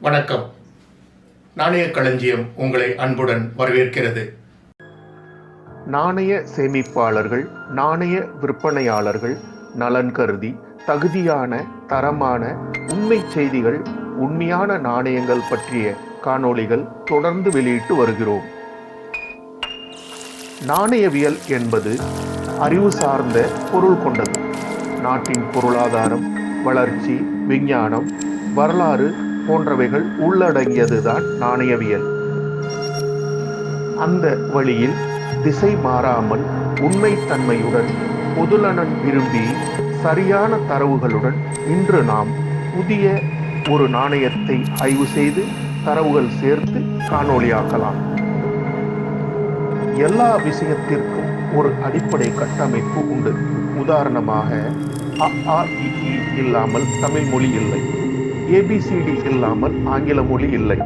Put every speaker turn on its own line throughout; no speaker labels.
வணக்கம். நாணய களஞ்சியம் உங்களை அன்புடன் வரவேற்கிறது.
நாணய சேமிப்பாளர்கள் நாணய விற்பனையாளர்கள் நலன் கருதி தகுதியான தரமான உண்மை செய்திகள் உண்மையான நாணயங்கள் பற்றிய காணொளிகள் தொடர்ந்து வெளியிட்டு வருகிறோம். நாணயவியல் என்பது அறிவு சார்ந்த பொருள் கொண்டது. நாட்டின் பொருளாதாரம் வளர்ச்சி விஞ்ஞானம் வரலாறு போன்றவைகள் உள்ளடங்கியதுதான் நாணயவியல். அந்த வழியில் திசை மாறாமல் உண்மைத்தன்மையுடன் பொதுநலன் விரும்பி சரியான தரவுகளுடன் இன்று நாம் புதிய ஒரு நாணயத்தை ஆய்வு செய்து தரவுகள் சேர்த்து காணொளியாக்கலாம். எல்லா விஷயத்திற்கும் ஒரு அடிப்படை கட்டமைப்பு உண்டு. உதாரணமாக அ இல்லாமல் தமிழ் மொழி இல்லை. ஏபிசிடி இல்லாமல் ஆங்கில மொழி இல்லை.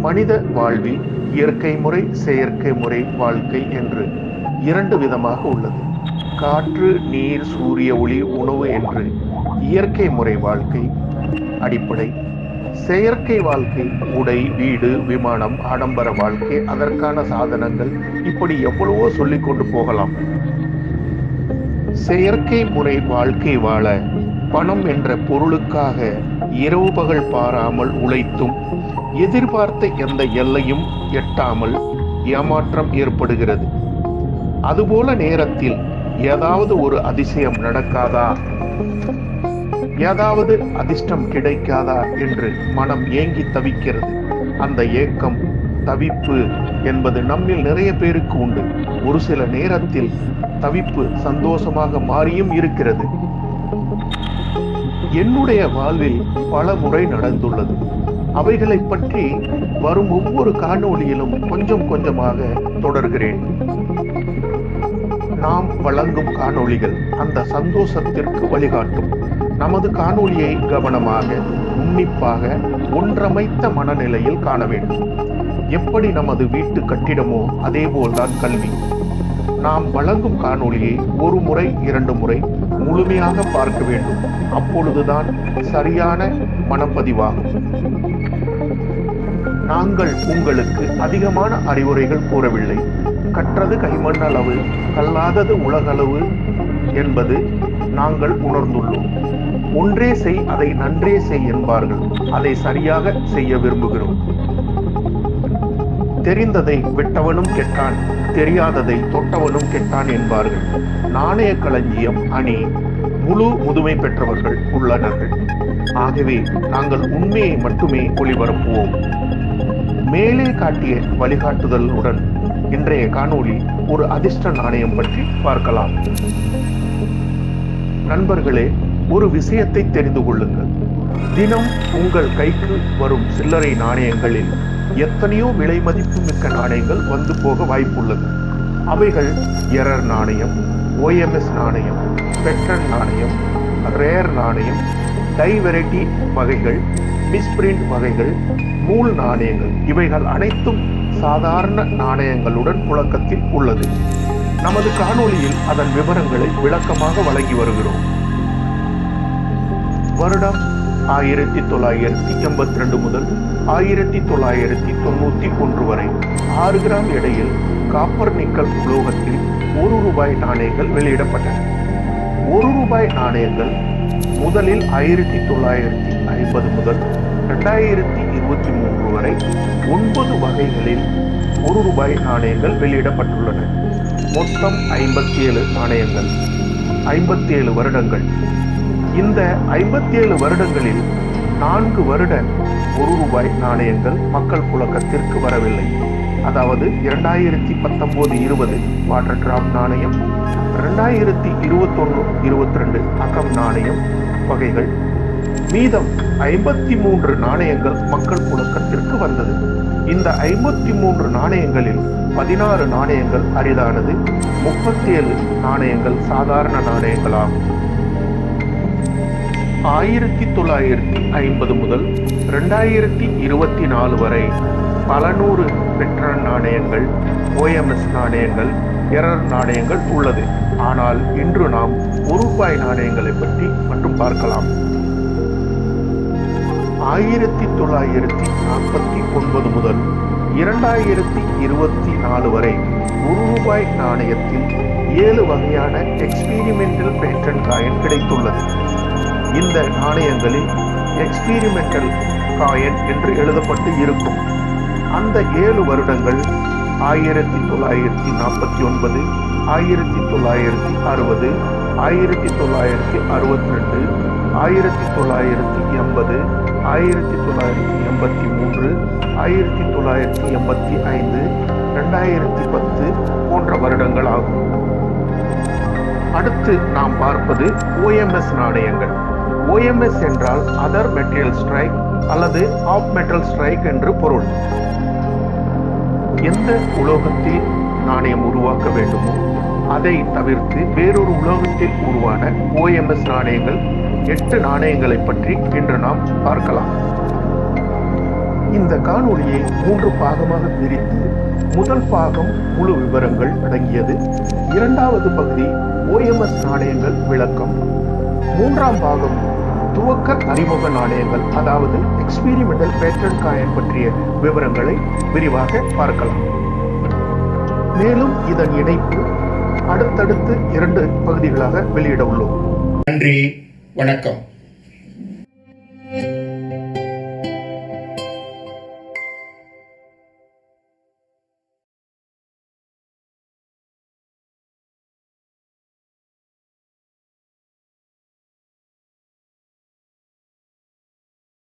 மனித வாழ்வில் இயற்கை முறை செயற்கை முறை வாழ்க்கை என்று இரண்டு விதமாக உள்ளது. காற்று நீர் சூரிய ஒளி உணவு என்று இயற்கை முறை வாழ்க்கை அடிப்படை. செயற்கை வாழ்க்கை உடை வீடு விமானம் ஆடம்பர வாழ்க்கை அதற்கான சாதனங்கள் இப்படி எவ்வளவோ சொல்லிக் கொண்டு போகலாம். செயற்கை முறை வாழ்க்கை வாழ பணம் என்ற பொருளுக்காக இரவு பகல் பாராமல் உழைத்தும் எதிர்பார்த்த எந்த எல்லையும் எட்டாமல் ஏமாற்றம் ஏற்படுகிறது. அதுபோல நேரத்தில் ஏதாவது ஒரு அதிசயம் நடக்காதா? ஏதாவது அதிர்ஷ்டம் கிடைக்காதா என்று மனம் ஏங்கி தவிக்கிறது. அந்த ஏக்கம் தவிப்பு என்பது நம்மில் நிறைய பேருக்கு உண்டு. ஒரு சில நேரத்தில் தவிப்பு சந்தோஷமாக மாறியும் இருக்கிறது. என்னுடைய வாழ்வில் பல முறை நடந்துள்ளது. அவைகளை பற்றி வரும் ஒவ்வொரு காணொளியிலும் கொஞ்சம் கொஞ்சமாக தொடர்கிறேன். நாம் வழங்கும் காணொளிகள் அந்த சந்தோஷத்திற்கு வழிகாட்டும். நமது காணொளியை கவனமாக உன்னிப்பாக ஒன்றமைத்த மனநிலையில் காண வேண்டும். எப்படி நமது வீட்டு கட்டிடமோ அதேபோல்தான் கல்வி. நாம் வழங்கும் காணொளியை ஒரு முறை இரண்டு முறை முழுமையாக பார்க்க வேண்டும். அப்பொழுதுதான் சரியான மனப்பதிவாகும். நாங்கள் உங்களுக்கு அதிகமான அறிவுரைகள் கூறவில்லை. கற்றது கைமண் அளவு கல்லாதது உலகளவு என்பது நாங்கள் உணர்ந்துள்ளோம். ஒன்றே செய் அதை நன்றே செய் என்பார்கள். அதை சரியாக செய்ய விரும்புகிறோம். தெரிந்ததை விட்டவனும் கெட்டான் தெரியாததை தொட்டவனும் கெட்டான் என்பார்கள். நாணய களஞ்சியம் அணி முழு முதுமை பெற்றவர்கள் உள்ளனர்கள். ஆகவே நாங்கள் உண்மையை மட்டுமே ஒளிபரப்புவோம். மேலே காட்டிய வழிகாட்டுதலுடன் இன்றைய காணொளி ஒரு அதிர்ஷ்ட நாணயம் பற்றி பார்க்கலாம். நண்பர்களே ஒரு விஷயத்தை தெரிந்து கொள்ளுங்கள். தினம் உங்கள் கைக்கு வரும் சில்லறை நாணயங்களில் எத்தனையோ விலை மதிப்பு மிக்க நாணயங்கள் வந்து போக வாய்ப்புள்ளது. அவைகள் எரர் நாணயம் ஓஎம்எஸ் நாணயம் பெட்டன் நாணயம் ரேர் நாணயம் டை வெரைட்டி வகைகள் மிஸ்பிரிண்ட் வகைகள் மூல் நாணயங்கள். இவைகள் அனைத்தும் சாதாரண நாணயங்களுடன் புழக்கத்தில் உள்ளது. நமது காணொளியில் அதன் விவரங்களை விளக்கமாக வழங்கி வருகிறோம். வருடம் ஆயிரத்தி தொள்ளாயிரத்தி எண்பத்தி ரெண்டு முதல் ஆயிரத்தி தொள்ளாயிரத்தி தொண்ணூத்தி ஒன்று வரை. ஆறு கிராம் எடையில் காப்பர் நிக்கல் உலோகத்தில் ஒரு ரூபாய் நாணயங்கள் வெளியிடப்பட்டன. ஒரு ரூபாய் நாணயங்கள் முதலில் ஆயிரத்தி தொள்ளாயிரத்தி ஐம்பது முதல் ரெண்டாயிரத்தி இருபத்தி மூன்று வரை ஒன்பது வகைகளில் ஒரு ரூபாய் நாணயங்கள் வெளியிடப்பட்டுள்ளன. மொத்தம் ஐம்பத்தி ஏழு நாணயங்கள். ஐம்பத்தி ஏழு வருடங்கள். இந்த ஐம்பத்தி ஏழு வருடங்களில் நான்கு வருட ஒரு ரூபாய் நாணயங்கள் மக்கள் புழக்கத்திற்கு வரவில்லை. அதாவது இரண்டாயிரத்தி பத்தொன்பது இருபது வாட்டர் டிராப் நாணயம் ரெண்டாயிரத்தி இருபத்தொன்னு இருபத்தி ரெண்டு அகம் நாணயம் வகைகள். மீதம் ஐம்பத்தி மூன்று நாணயங்கள் மக்கள் புழக்கத்திற்கு வந்தது. இந்த ஐம்பத்தி மூன்று நாணயங்களில் பதினாறு நாணயங்கள் அரிதானது முப்பத்தி ஏழு நாணயங்கள் சாதாரண நாணயங்களாகும். ஆயிரத்தி தொள்ளாயிரத்தி ஐம்பது முதல் ரெண்டாயிரத்தி இருபத்தி நாலு வரை பல நூறு பெட்ரன் நாணயங்கள் ஓஎம்எஸ் நாணயங்கள் எரர் நாணயங்கள் உள்ளது. ஆனால் இன்று நாம் ஒரு ரூபாய் நாணயங்களை பற்றி மட்டும் பார்க்கலாம். ஆயிரத்தி தொள்ளாயிரத்தி நாற்பத்தி ஒன்பது முதல் இரண்டாயிரத்தி இருபத்தி நாலு வரை ஒரு ரூபாய் நாணயத்தில் ஏழு வகையான எக்ஸ்பீரிமெண்டல் பேட்டன் காயின் கிடைத்துள்ளது. இந்த நாணயங்களில் எக்ஸ்பீரிமெண்டல் காயின் என்று எழுதப்பட்டு இருக்கும். அந்த ஏழு வருடங்கள் ஆயிரத்தி தொள்ளாயிரத்தி நாற்பத்தி ஒன்பது ஆயிரத்தி தொள்ளாயிரத்தி அறுபது ஆயிரத்தி தொள்ளாயிரத்தி அறுபத்தி ரெண்டு ஆயிரத்தி தொள்ளாயிரத்தி எண்பது ஆயிரத்தி தொள்ளாயிரத்தி எண்பத்தி மூன்று ஆயிரத்தி தொள்ளாயிரத்தி எண்பத்தி ஐந்து ரெண்டாயிரத்தி பத்து போன்ற வருடங்கள் ஆகும். அடுத்து நாம் பார்ப்பது ஓஎம்எஸ் நாணயங்கள். ஓஎம்எஸ் என்றால் அதர் மெட்டீரியல் ஸ்ட்ரைக் அல்லது ஆஃப் மெட்டல் ஸ்ட்ரைக் என்று பொருள். எந்த உலோகத்தில் நாணயம் உருவாக்க வேண்டுமோ அதை தவிர்த்து வேறொரு உலோகத்தில் உருவான ஓஎம்எஸ் நாணயங்கள் எட்டு நாணயங்களை பற்றி இன்று நாம் பார்க்கலாம். இந்த காணொளியை மூன்று பாகமாக பிரித்து முதல் பாகம் முழு விவரங்கள் அடங்கியது. இரண்டாவது பகுதி ஓஎம்எஸ் நாணயங்கள் விளக்கம். மூன்றாம் பாகம் துவக்க அறிமுக நாணயங்கள் அதாவது எக்ஸ்பீரிமெண்டல் பேட்டன் காயின் பற்றிய விவரங்களை விரிவாக பார்க்கலாம். மேலும் இதன் இணைப்பு அடுத்தடுத்து இரண்டு பகுதிகளாக வெளியிட உள்ளோம்.
நன்றி வணக்கம்.